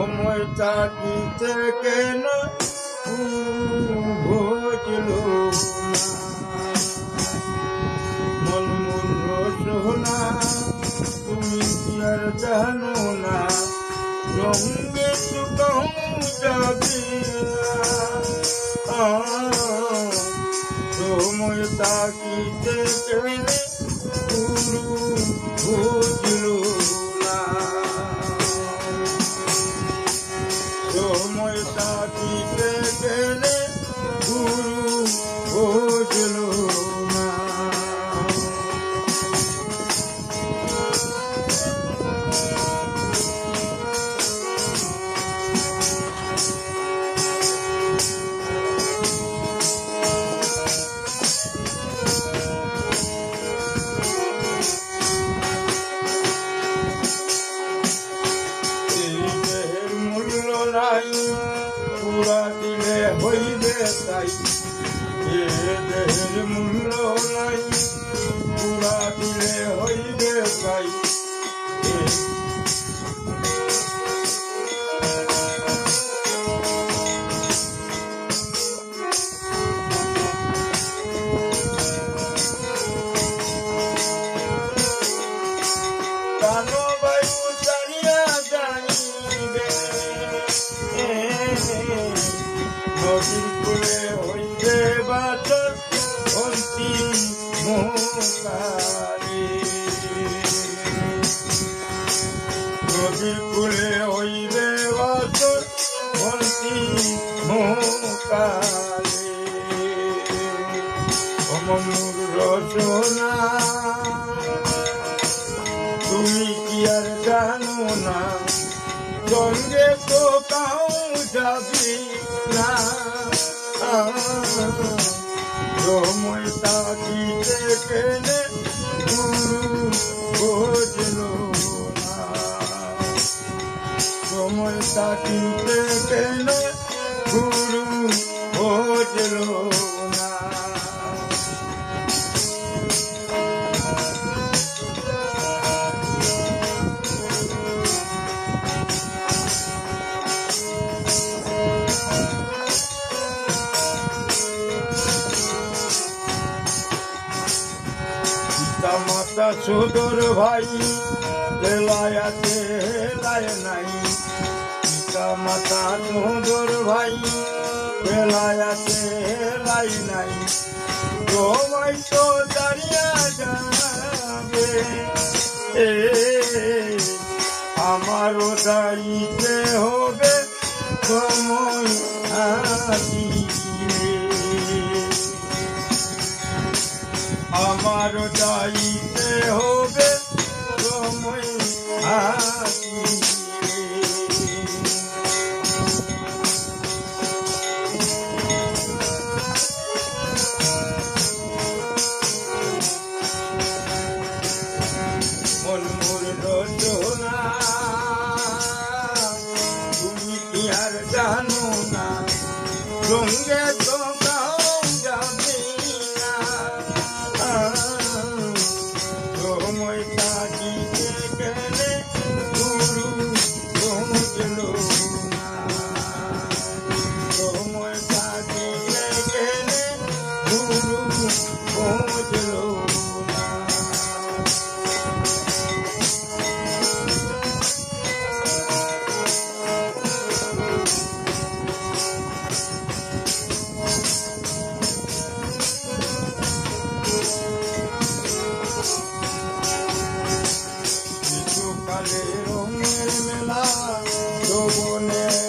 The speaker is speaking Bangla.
সময় থাকিতে কেন? ভোজল মন মূল্য সোনা তুমি কি আর জানো না? রঙে সুগম যাবে সময় তাকিতে কেন? নাই পুরা দিলে হইবে তাই। এ দেহের মূল্য নাই পুরা দিলে হইবে কুলে হইবে বাচর অন্তিম মোকারে নদীর কুলে হইবে বাচর অন্তিম মোকারে অমনুর রচনা তুমি কি আর জানো না? সঙ্গে তো কাউ যাবি না? সময় তাকিতে কেনে গুরু বোঝল না। সময় তাকিতে কেনে গুরু মাতা সদর ভাই হেলায়াতে হেলায় নাই। পিতা মাতা সদর ভাই হেলায়াতে হেলাই নাই। তোমায় তো দাঁড়িয়া যাবে। এ, আমারও দাঁড়িতে হবে সময় আসিবে আমার যাইতে Oh, you.